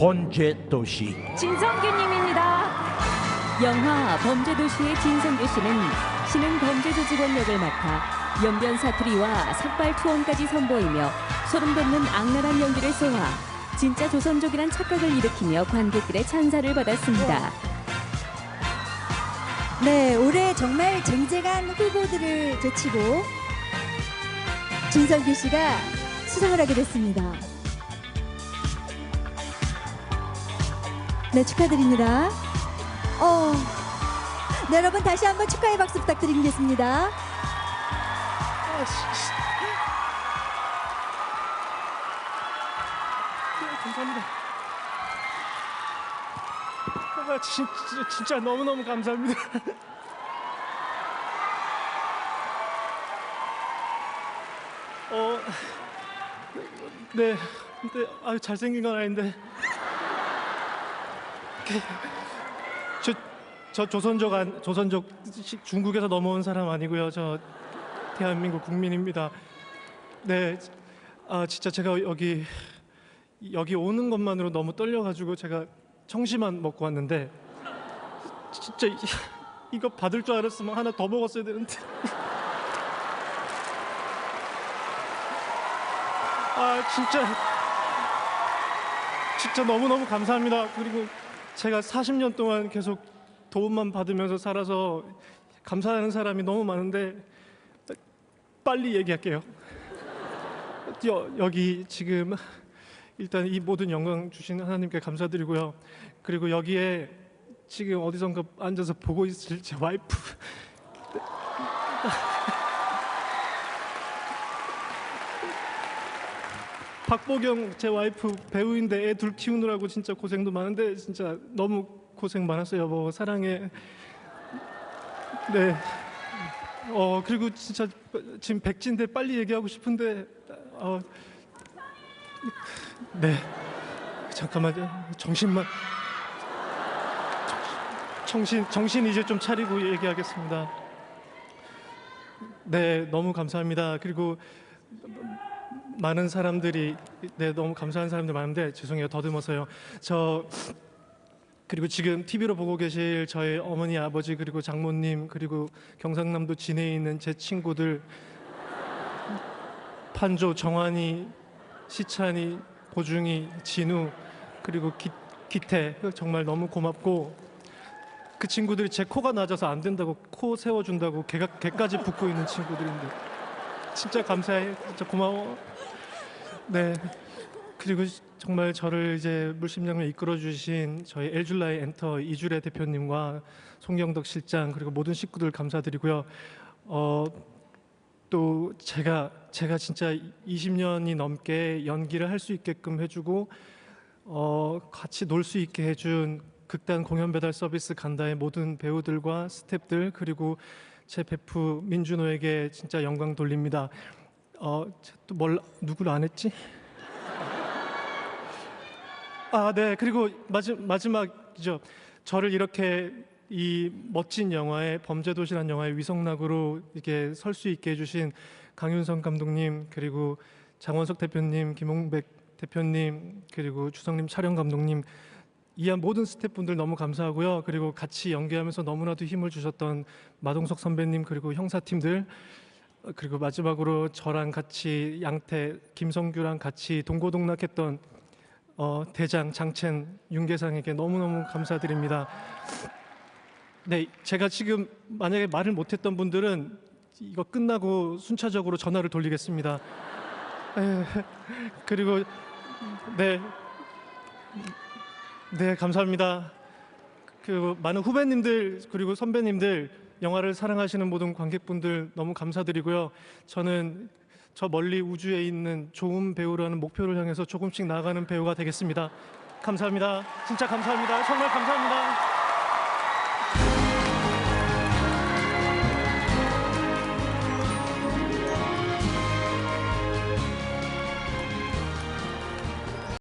번제 도시 진성규님입니다. 영화 범죄도시의 진성규 씨는 신흥 범죄 조직원 역을 맡아 연변 사투리와 삭발 투혼까지 선보이며 소름 돋는 악랄한 연기를 쏘아 진짜 조선족이란 착각을 일으키며 관객들의 찬사를 받았습니다. 네, 올해 정말 쟁쟁한 후보들을 제치고 진성규 씨가 수상을 하게 됐습니다. 네, 축하드립니다. 어, 네, 여러분 다시 한번 축하의 박수 부탁드리겠습니다. 감사합니다. 아, 진, 진짜, 진짜 너무너무 감사합니다. 어, 네, 네, 아, 잘생긴 건 아닌데. 저, 저 조선족 안, 조선족 시- 중국에서 넘어온 사람 아니고요. 저 대한민국 국민입니다. 네, 아 진짜 제가 여기 여기 오는 것만으로 너무 떨려가지고 제가 청심환 먹고 왔는데 진짜 이- 이거 받을 줄 알았으면 하나 더 먹었어야 되는데. 아 진짜 진짜 너무 너무 감사합니다. 그리고 제가 40년 동안 계속 도움만 받으면서 살아서 감사하는 사람이 너무 많은데 빨리 얘기할게요. 여, 여기 지금 일단 이 모든 영광 주신 하나님께 감사드리고요. 그리고 여기에 지금 어디선가 앉아서 보고 있을 제 와이프 박보경 제 와이프 배우인데 애 둘 키우느라고 진짜 고생도 많은데 진짜 너무 고생 많았어요 여보 사랑해 네. 어 그리고 진짜 지금 백진데 빨리 얘기하고 싶은데 어, 네 잠깐만요 정신만 정신 정신 이제 좀 차리고 얘기하겠습니다. 네 너무 감사합니다. 그리고 많은 사람들이 네 너무 감사한 사람들 많은데 죄송해요 더듬어서요. 저 그리고 지금 TV로 보고 계실 저의 어머니 아버지 그리고 장모님 그리고 경상남도 진해에 있는 제 친구들 판조 정환이 시찬이 보중이 진우 그리고 기, 기태 정말 너무 고맙고 그 친구들이 제 코가 낮아서 안 된다고 코 세워준다고 개가 개까지 붙고 있는 친구들인데 진짜 감사해. 진짜 고마워. 네. 그리고 정말 저를 이제 물심장면 이끌어 주신 저희 엘줄라의 엔터 이주래 대표님과 송경덕 실장 그리고 모든 식구들 감사드리고요. 어, 또 제가 제가 진짜 20년이 넘게 연기를 할 수 있게끔 해주고 어, 같이 놀 수 있게 해준 극단 공연 배달 서비스 간다의 모든 배우들과 스태프들 그리고 제 베프 민준호에게 진짜 영광 돌립니다. 어, 또뭘 누구를 안 했지? 아, 네. 그리고 마지, 마지 막이죠. 저를 이렇게 이 멋진 영화의 범죄도시란 영화의 위성락으로 이렇게 설 수 있게 해주신 강윤성 감독님 그리고 장원석 대표님, 김홍백 대표님 그리고 주성님 촬영 감독님 이한 모든 스태프분들 너무 감사하고요. 그리고 같이 연기하면서 너무나도 힘을 주셨던 마동석 선배님 그리고 형사팀들 어, 그리고 마지막으로 저랑 같이 양태 김성규랑 같이 동고동락했던 어, 대장 장첸 윤계상에게 너무너무 감사드립니다. 네, 제가 지금 만약에 말을 못했던 분들은 이거 끝나고 순차적으로 전화를 돌리겠습니다. 에, 그리고 네, 네 감사합니다. 그리고 많은 후배님들 그리고 선배님들 영화를 사랑하시는 모든 관객분들 너무 감사드리고요. 저는 저 멀리 우주에 있는 좋은 배우라는 목표를 향해서 조금씩 나아가는 배우가 되겠습니다. 감사합니다. 진짜 감사합니다. 정말 감사합니다.